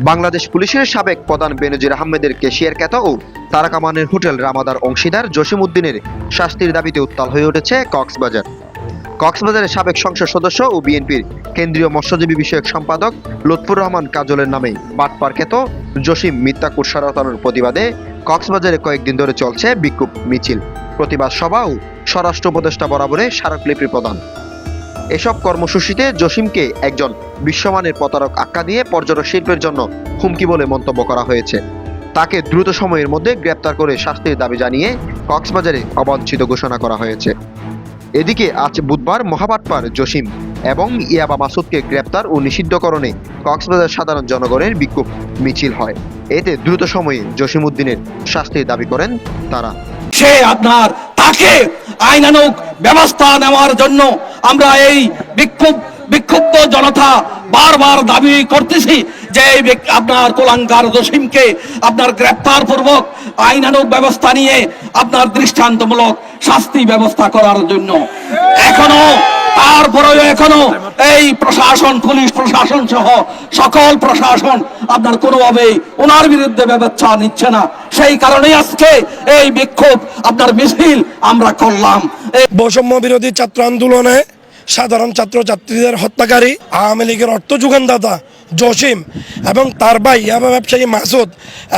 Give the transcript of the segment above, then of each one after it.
বাংলাদেশ পুলিশের সাবেক প্রধান বেনজির আহমেদের কেশিয়ার খ্যাত ও তারাকামানের হোটেল রামাদার অংশীদার জসিম উদ্দিনের শাস্তির দাবিতে উত্তাল হয়ে উঠেছে কক্সবাজার। কক্সবাজারের সাবেক সংসদ সদস্য ও বিএনপির কেন্দ্রীয় মৎস্যজীবী বিষয়ক সম্পাদক লুৎফুর রহমান কাজলের নামে বাটপার খ্যাত জসিম মিথ্যা কুৎসারতানোর প্রতিবাদে কক্সবাজারে কয়েকদিন ধরে চলছে বিক্ষোভ মিছিল। প্রতিবাদ সভা ও স্বরাষ্ট্র উপদেষ্টা বরাবরে স্মারকলিপি প্রদান। এসব কর্মসূচিতে জসিমকে একজন বিশ্বমানের প্রতারক আখ্যা দিয়ে পর্যটক শিল্পের জন্য হুমকি বলে মন্তব্য করা হয়েছে। তাকে দ্রুত সময়ের মধ্যে গ্রেপ্তার করে শাস্তির দাবি জানিয়ে কক্সবাজারে অবাঞ্ছিত ঘোষণা করা হয়েছে। এদিকে আজ বুধবার মহাবাটপার জসিম এবং ইয়াবা মাসুদকে গ্রেপ্তার ও নিষিদ্ধকরণে কক্সবাজার সাধারণ জনগণের বিক্ষোভ মিছিল হয়। এতে দ্রুত সময়ে জসিম উদ্দিনের শাস্তির দাবি করেন তারা। সে আপনার তাকে আইনানুক ব্যবস্থা নেওয়ার জন্য আমরা এই বিক্ষোভ বিক্ষুব্ধ জনতা বারবার দাবি করতেছি যে আপনার কোলাঙ্কার জসিমকে আপনার গ্রেপ্তার পূর্বক আইনানুক ব্যবস্থা নিয়ে আপনার দৃষ্টান্তমূলক শাস্তি ব্যবস্থা করার জন্য। এখনও তারপরেও এখনও এই প্রশাসন, পুলিশ প্রশাসন সহ সকল প্রশাসন আপনার কোনোভাবেই ওনার বিরুদ্ধে ব্যবস্থা নিচ্ছে না। সেই কারণে আজকে এই বিক্ষোভ, আপনার মিছিল আমরা করলাম। বৈষম্য বিরোধী ছাত্র আন্দোলনে সাধারণ ছাত্র ছাত্রীদের হত্যাকারী, আওয়ামী লীগের অর্থ যোগানদাতা জসিম এবং তার ভাই ইয়াবা ব্যবসায়ী মাসুদ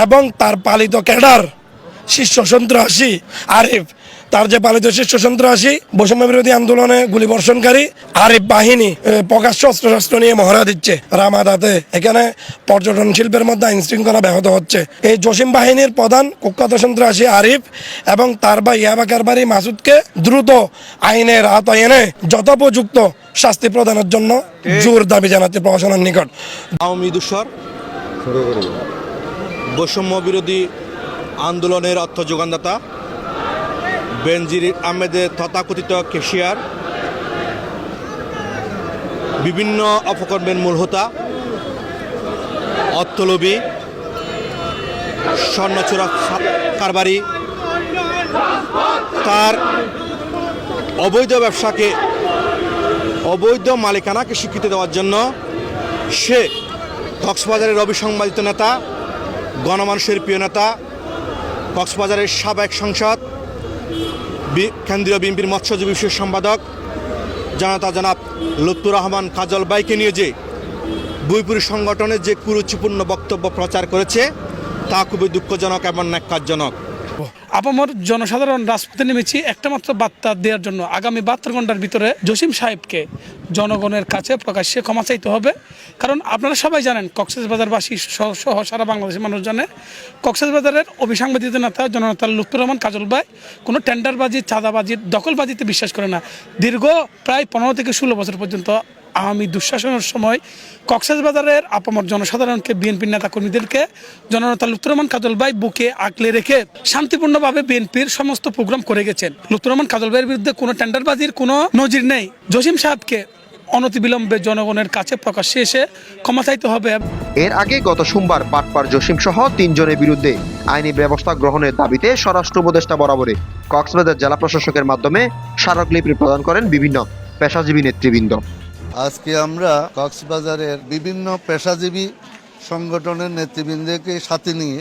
এবং তার পালিত ক্যাডার শীর্ষ সন্ত্রাসী আরিফ। তার যে পালিত শীর্ষ সন্ত্রাসী বৈষম্য বিরোধী আন্দোলনে গুলিবর্ষণকারী আরিফ বাহিনী এ, প্রকাশ্য অস্ত্রশস্ত্র নিয়ে মহড়া দিচ্ছে রামাদাতে। এখানে পর্যটন শিল্পের মধ্যে আইন শৃঙ্খলা ব্যাহত হচ্ছে। এই জসিম বাহিনীর প্রধান কুখ্যাত সন্ত্রাসী আরিফ এবং তার ভাই ইয়াবা কারবারি মাসুদকে দ্রুত আইনের আওতায় এনে যথোপযুক্ত শাস্তি প্রদানের জন্য জোর দাবি জানাচ্ছে প্রশাসনের নিকট। আওয়ামী দুঃসর বৈষম্য বিরোধী আন্দোলনের অর্থ যোগানদাতা বেনজির আহমেদের তথাকথিত কেশিয়ার, বিভিন্ন অপকর্মের মূল হোতা অর্থলোভী, স্বর্ণচোরা কারবারি, তার অবৈধ ব্যবসাকে অবৈধ মালিকানাকে স্বীকৃতি দেওয়ার জন্য সে কক্সবাজারের অবিসংবাদিত নেতা, গণমানুষের প্রিয় নেতা, কক্সবাজারের সাবেক সংসদ কেন্দ্রীয় বিএনপির মৎস্যজীবী বিশেষ সম্পাদক, জনতা জনাব লুৎফুর রহমান কাজল বাইকে নিয়ে যে বুইপুরি সংগঠনের যে কুরুচিপূর্ণ বক্তব্য প্রচার করেছে, তা খুবই দুঃখজনক এবং ন্যাক্কারজনক। আপামর জনসাধারণ রাজপথে নেমেছি। একটা মাত্র বার্তা দেওয়ার জন্য আগামী বাহাত্তর ঘণ্টার ভিতরে জসিম সাহেবকে জনগণের কাছে প্রকাশ্যে ক্ষমা চাইতে হবে। কারণ আপনারা সবাই জানেন, কক্সবাজারবাসী সহ সারা বাংলাদেশের মানুষ জানে, কক্সবাজারের অভিসাংবাদিত নেতা জননেতা লুৎফুর রহমান কাজল ভাই কোনো টেন্ডারবাজি, চাঁদাবাজি, দখলবাজিতে বিশ্বাস করে না। দীর্ঘ প্রায় পনেরো থেকে ষোলো বছর পর্যন্ত আওয়ামী দুঃশাসনের সময় কক্সবাজারের আপামর জনসাধারণকে বিএনপির নেতাকর্মীদেরকে জননেতা লুৎফুর রহমান কাজল ভাই বুকে আঁকলে রেখে শান্তিপূর্ণভাবে বিএনপির সমস্ত প্রোগ্রাম করে গেছেন। লুৎফুর রহমান কাজল ভাইয়ের বিরুদ্ধে কোনো টেন্ডারবাজির কোনো নজির নেই। জসিম সাহেবকে অনতিবিলম্বে জনগণের কাছে প্রকাশ্যে এসে ক্ষমা চাইতে হবে। এর আগে গত সোমবার বাটপার জসিম সহ তিনজনের বিরুদ্ধে আইনি ব্যবস্থা গ্রহণের দাবিতে স্বরাষ্ট্র উপদেষ্টা বরাবরে কক্সবাজার জেলা প্রশাসকের মাধ্যমে স্মারকলিপি প্রদান করেন বিভিন্ন পেশাজীবী নেতৃবৃন্দ। আজকে আমরা কক্সবাজারের বিভিন্ন পেশাজীবী সংগঠনের নেতৃবৃন্দকে সাথে নিয়ে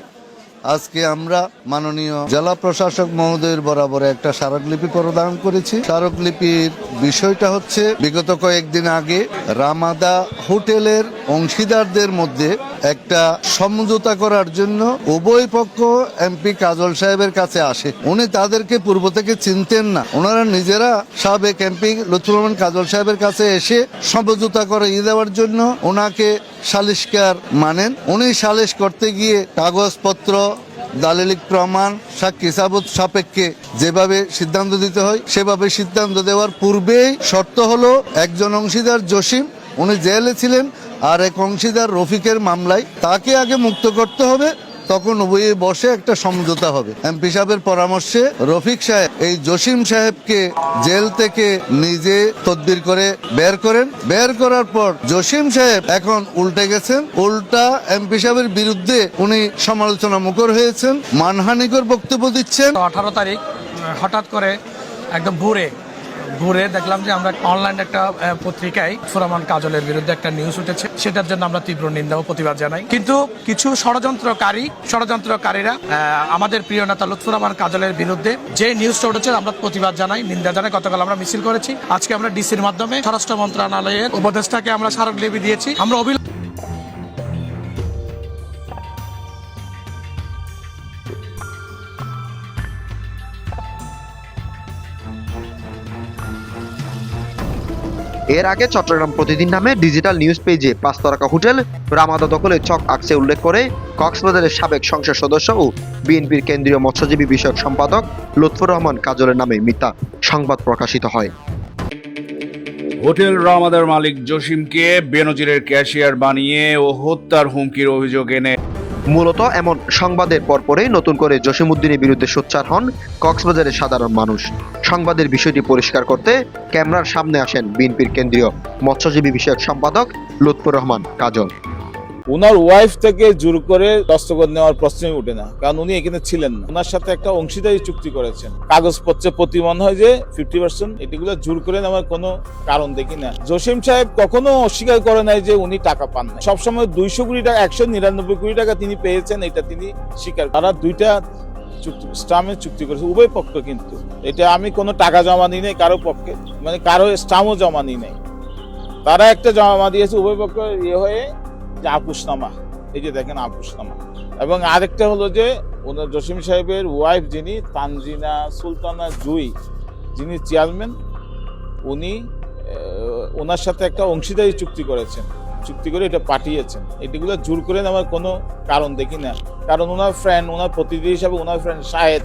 আজকে আমরা মাননীয় জেলা প্রশাসক মহোদয়ের বরাবর একটা স্মারকলিপি প্রদান করেছি। স্মারকলিপির বিষয়টা হচ্ছে, বিগত কয়েকদিন আগে রামাদা হোটেলের অংশীদারদের মধ্যে একটা সমঝোতা করার জন্য উভয় পক্ষ এমপি কাজল সাহেবের কাছে আসে। উনি তাদেরকে পূর্ব থেকে চিনতেন না। ওনারা নিজেরা সাবেক এমপি লুৎফুর রহমান কাজল সাহেবের কাছে এসে সমঝোতা করে দেওয়ার জন্য ওনাকে সালিশকার মানেন। উনি সালিশ করতে গিয়ে কাগজপত্র দালিলিক প্রমাণ সাক্ষী সাবুত সাপেক্ষে যেভাবে সিদ্ধান্ত দিতে হয়, সেভাবে সিদ্ধান্ত দেওয়ার পূর্বেই শর্ত হলো, একজন অংশীদার জসিম, উনি জেলে ছিলেন, আর এক অংশীদার রফিকের মামলায় তাকে আগে মুক্ত করতে হবে তখন উভয়ে বসে একটা সমঝোতা হবে। এমপি সাহেবের পরামর্শে রফিক সাহেব এই জসিম সাহেবকে জেল থেকে নিজে তদবির করে বের করেন। বের করার পর জসিম সাহেব এখন উল্টে গেছেন। উল্টা এমপি সাহেবের বিরুদ্ধে উনি সমালোচনা মুখর হয়েছেন, মানহানিকর বক্তব্য দিচ্ছেন। আঠারো তারিখ, হঠাৎ করে একদম ভোরে ঘুরে দেখলাম যে আমরা অনলাইন একটা পত্রিকায় ফুরামান কাজলের বিরুদ্ধে একটা নিউজ উঠেছে। সেটার জন্য আমরা তীব্র নিন্দা ও প্রতিবাদ জানাই। কিন্তু কিছু ষড়যন্ত্রকারী, ষড়যন্ত্রকারীরা আমাদের প্রিয় নেতা লুৎফুর রহমান কাজলের বিরুদ্ধে যে নিউজটা উঠেছে, আমরা প্রতিবাদ জানাই, নিন্দা জানাই। গতকাল আমরা মিছিল করেছি। আজকে আমরা ডিসির মাধ্যমে স্বরাষ্ট্র মন্ত্রণালয়ের উপদেষ্টাকে আমরা স্মারকলিপি দিয়েছি। আমরা এর আগে চট্টগ্রাম প্রতিদিন নামে ডিজিটাল নিউজ পেজে পাঁচ তারকা হোটেল রামাদা দখলে চক আকসে উল্লেখ করে কক্সবাজারের সাবেক সংসদ সদস্য ও বিএনপির কেন্দ্রীয় মৎস্যজীবী বিষয়ক সম্পাদক লুৎফুর রহমান কাজলের নামে মিথ্যা সংবাদ প্রকাশিত হয়। হোটেল রামাদার মালিক জসিমকে বেনজিরের ক্যাশিয়ার বানিয়ে ও হত্যার হুমকির অভিযোগ এনে মূলত এমন সংবাদের পরপরেই নতুন করে জসিমুদ্দিনের বিরুদ্ধে সোচ্চার হন কক্সবাজারের সাধারণ মানুষ। সংবাদের বিষয়টি পরিষ্কার করতে ক্যামেরার সামনে আসেন বিএনপির কেন্দ্রীয় মৎস্যজীবী বিষয়ক সম্পাদক লুৎফুর রহমান কাজল। ওনার ওয়াইফ থেকে জোর করে দস্তখত নেওয়ার প্রশ্নই উঠে না, কারণ উনি এখানে ছিলেন না। ওনার সাথে একটা অংশীদারি চুক্তি করেছেন। কাগজপত্রে প্রতিমন হয় যে ফিফটি পার্সেন্ট এটিগুলো জোর করে নেওয়ার কোনো কারণ দেখি না। জসিম সাহেব কখনো অস্বীকার করে নাই যে উনি টাকা পান না সবসময় দুইশো কোটি টাকা, একশো নিরানব্বই কোটি টাকা তিনি পেয়েছেন, এটা তিনি স্বীকার তারা দুইটা চুক্তি স্টামে চুক্তি করেছে, উভয় পক্ষ কিন্তু। এটা আমি কোনো টাকা জমা নিই নাই, কারও পক্ষে মানে কারও স্টামও জমা নিই নাই। তারা একটা জমা দিয়েছে, উভয় পক্ষ ইয়ে হয়ে যে আপুসনামা এই যে দেখেন আপুসনামা এবং আরেকটা হলো যে ওনার জসিম সাহেবের ওয়াইফ যিনি, তানজিনা সুলতানা জুই, যিনি চেয়ারম্যান উনি ওনার সাথে একটা অংশীদারি চুক্তি করেছেন। চুক্তি করে এটা পাঠিয়েছেন। এটিগুলো জোর করে নেওয়ার কোনো কারণ দেখি না। কারণ ওনার ফ্রেন্ড ওনার প্রতিনিধি হিসাবে ওনার ফ্রেন্ড শাহেদ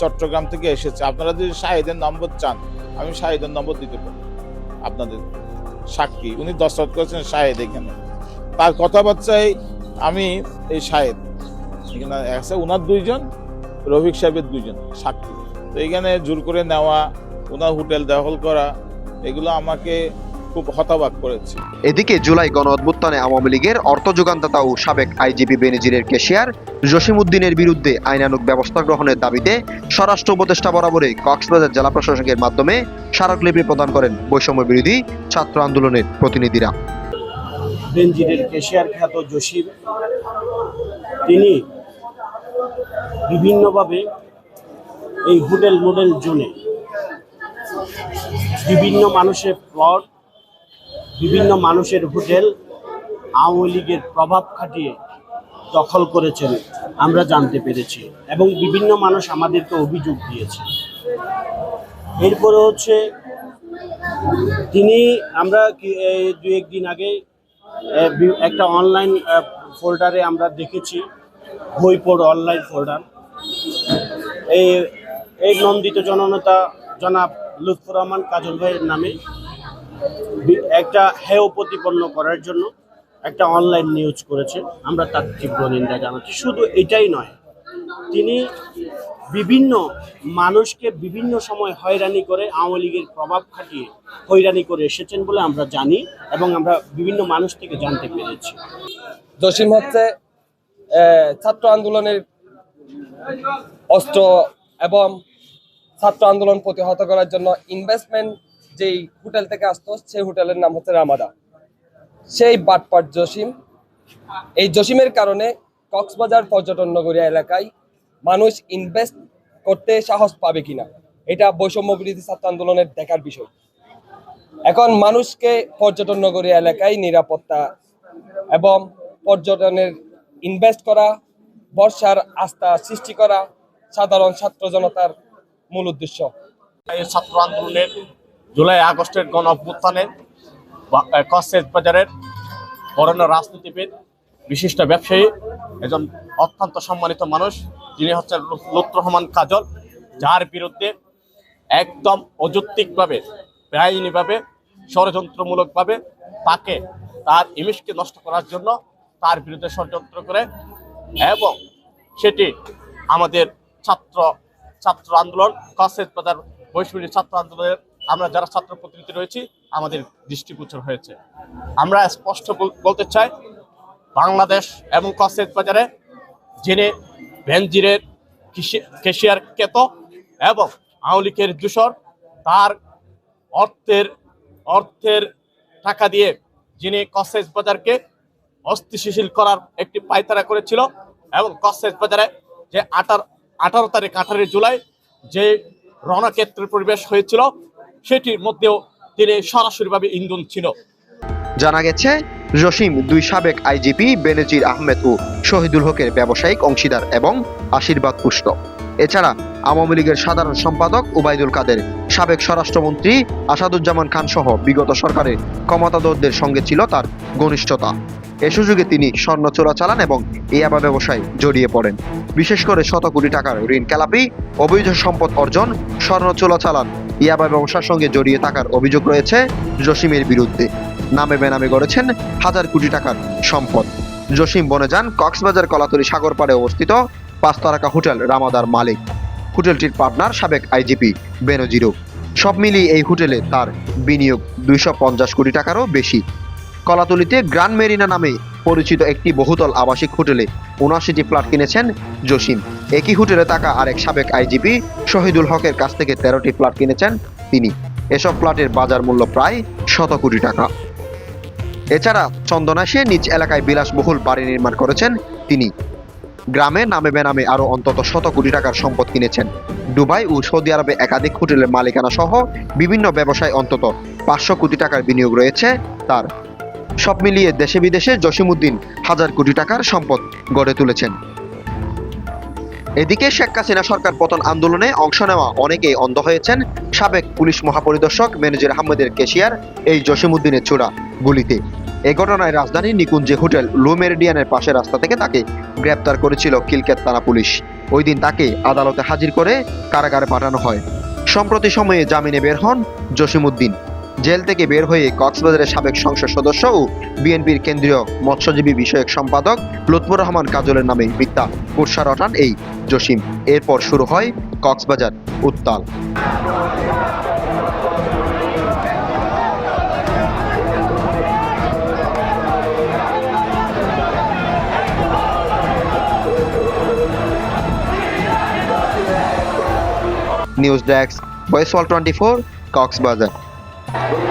চট্টগ্রাম থেকে এসেছে। আপনারা যদি শাহেদের নম্বর চান, আমি শাহেদের নম্বর দিতে পারি। আপনাদের সাক্ষী। উনি দস্তখত করেছেন শাহেদ এখানে। তার কথাবার্তায় আমি এই শাহেদ এখানে আছে ওনার দুইজন, রফিক সাহেবের দুইজন সাক্ষী তো এখানে জোর করে নেওয়া ওনার হোটেল দখল করা, এগুলো আমাকে খুব হতাবাক করেছে। এদিকে জুলাই গণ অভ্যুত্থানে আওয়ামী লীগের অর্থ যোগানদাতা ও সাবেক আইজিপি বেনজিরের কেশিয়ার জসিমউদ্দিনের বিরুদ্ধে আইনানুগ ব্যবস্থা গ্রহণের দাবিতে স্বরাষ্ট্র উপদেষ্টা বরাবরে কক্সবাজার জেলা প্রশাসকের মাধ্যমে স্মারকলিপি প্রদান করেন বৈষম্য বিরোধী ছাত্র আন্দোলনের প্রতিনিধিরা। বেনজিরের কেশিয়ার খ্যাত জসিম, তিনি বিভিন্নভাবে এই হোটেল মোডেল জোনে বিভিন্ন মানুষের প্লট, বিভিন্ন মানুষের হোটেল আওয়ামী লীগের প্রভাব খাটিয়ে দখল করেছেন আমরা জানতে পেরেছি এবং বিভিন্ন মানুষ আমাদেরকে অভিযোগ দিয়েছে। এরপরে হচ্ছে, তিনি আমরা দু একদিন আগে একটা অনলাইন ফোল্ডারে আমরা দেখেছি বইপড় অনলাইন ফোল্ডার এই এই নন্দিত জননেতা জনাব লুৎফুর রহমান কাজল ভাইয়ের নামে একটা হেয় প্রতিপন্ন করার জন্য একটা অনলাইন নিউজ করেছে। আমরা তার তীব্র নিন্দা জানাচ্ছি। শুধু এটাই নয়, তিনি বিভিন্ন মানুষকে বিভিন্ন সময় হয়রানি করে আওয়ামী লীগের প্রভাব খাটিয়ে হয়রানি করে এসেছেন বলে আমরা জানি এবং আমরা বিভিন্ন মানুষ থেকে জানতে পেরেছি। জসিম হচ্ছে ছাত্র আন্দোলনের অস্ত্র এবং ছাত্র আন্দোলন প্রতিহত করার জন্য ইনভেস্টমেন্ট যেই হোটেল থেকে আসতো, সেই হোটেলের নাম হচ্ছে রামাদা। সেই বাটপাট জসিম। এই জসিমের কারণে কক্সবাজার পর্যটন নগরী এলাকায় মানুষ ইনভেস্ট করতে সাহস পাবে কিনা? এটা বৈষম্য বিরোধী ছাত্র আন্দোলনের দেখার বিষয়। এখন মানুষকে পর্যটন নগরী এলাকায় নিরাপত্তা এবং পর্যটনের ইনভেস্ট করা, বর্ষার আস্থা সৃষ্টি করা সাধারণ ছাত্র জনতার মূল উদ্দেশ্য। ছাত্র আন্দোলনের জুলাই আগস্টের গণ অভ্যুত্থানের বাজারের বরেণ্য রাজনীতিবিদ, বিশিষ্ট ব্যবসায়ী একজন অত্যন্ত সম্মানিত মানুষ যিনি হচ্ছেন লু- লুৎফুর রহমান কাজল, যার বিরুদ্ধে একদম অযৌক্তিকভাবে, বেআইনিভাবে, ষড়যন্ত্রমূলকভাবে তাকে তার ইমেজকে নষ্ট করার জন্য তার বিরুদ্ধে ষড়যন্ত্র করে এবং সেটি আমাদের ছাত্র ছাত্র আন্দোলন কসেজ বাজার বৈশ্বিক ছাত্র আন্দোলনের আমরা যারা ছাত্র প্রতিনিধি রয়েছি, আমাদের দৃষ্টিগোচর হয়েছে। আমরা স্পষ্ট বল- বলতে চাই, বাংলাদেশ এবং কসেজ বাজারে যিনি কৃষি- কেশিয়ার কেত এবং আওয়ামী লীগের দূষর তার অর্থের অর্থের টাকা দিয়ে যিনি কসেস বাজারকে অস্থিতিশীল করার একটি পায়তারা করেছিল এবং কসেস বাজারে যে আঠার আঠারো তারিখ, আঠারোই জুলাই যে রণক্ষেত্রের পরিবেশ হয়েছিল, সেটির মধ্যেও তিনি সরাসরিভাবে ইন্ধন ছিল। জানা গেছে জসিম, দুই সাবেক আইজিপি বেনজির আহমেদ ও শহীদুল হকের ব্যবসায়িক অংশীদার এবং আশীর্বাদ পুষ্ট। এছাড়া আওয়ামী লীগের সাধারণ সম্পাদক ওবায়দুল কাদের, সাবেক স্বরাষ্ট্রমন্ত্রী আসাদুজ্জামান খান সহ বিগত সরকারের ক্ষমতাধরদের সঙ্গে ছিল তার ঘনিষ্ঠতা। এ সুযোগে তিনি স্বর্ণ চোরাচালান এবং ইয়াবা ব্যবসায় জড়িয়ে পড়েন। বিশেষ করে শত কোটি টাকার ঋণ খেলাপি অবৈধ সম্পদ অর্জন, স্বর্ণ চোরাচালান ইয়াবা ব্যবসার সঙ্গে জড়িয়ে থাকার অভিযোগ রয়েছে জসিমের বিরুদ্ধে। নামে বেনামে গড়েছেন হাজার কোটি টাকার সম্পদ। জসিম বনে যান কক্সবাজার কলাতলি সাগর পাড়ে অবস্থিত পাঁচ তারকা হোটেল রামাদার মালিক। হোটেলটির পার্টনার সাবেক আইজিপি বেনজিরো সব মিলিয়ে এই হোটেলে তার বিনিয়োগ দুইশো পঞ্চাশ কোটি টাকারও বেশি। কলাতলিতে গ্র্যান্ড মেরিনা নামে পরিচিত একটি বহুতল আবাসিক হোটেলে উনআশিটি ফ্ল্যাট কিনেছেন জসিম। একই হোটেলে থাকা আরেক সাবেক আইজিপি শহীদুল হকের কাছ থেকে তেরোটি ফ্ল্যাট কিনেছেন তিনি। এসব ফ্ল্যাটের বাজার মূল্য প্রায় শত কোটি টাকা। এছাড়া চন্দনাশে নিজ এলাকায় বিলাসবহুল বাড়ি নির্মাণ করেছেন তিনি। গ্রামে নামে বেনামে আরও অন্তত শত কোটি টাকার সম্পদ কিনেছেন। দুবাই ও সৌদি আরবে একাধিক হোটেলের মালিকানা সহ বিভিন্ন ব্যবসায় অন্তত পাঁচশো কোটি টাকার বিনিয়োগ রয়েছে তার। সব মিলিয়ে দেশে বিদেশে জসিমুদ্দিন হাজার কোটি টাকার সম্পদ গড়ে তুলেছেন। এদিকে শেখ হাসিনা সরকার পতন আন্দোলনে অংশ নেওয়া অনেকেই অন্ধ হয়েছেন। সাবেক পুলিশ মহাপরিদর্শক ম্যানেজার আহমেদের কেশিয়ার, এই জসিমউদ্দিনের ছোড়া গুলিতে। এ ঘটনায় রাজধানীর নিকুঞ্জে হোটেল লু মেরিডিয়ানের পাশে রাস্তা থেকে তাকে গ্রেপ্তার করেছিল কিলকেত থানা পুলিশ। ওই দিন তাকে আদালতে হাজির করে কারাগারে পাঠানো হয়। সম্প্রতি সময়ে জামিনে বের হন জসিমউদ্দিন। জেল থেকে বের হয়ে কক্সবাজারের সাবেক সংসদ সদস্য ও বিএনপির কেন্দ্রীয় মৎস্যজীবী বিষয়ক সম্পাদক লুৎফুর রহমান কাজলের নামে মিথ্যা কুৎসা রটান এই জসিম। এরপর শুরু হয় কক্সবাজার উত্তাল। News desk wall twenty four, Cox's Bazar. Thank you.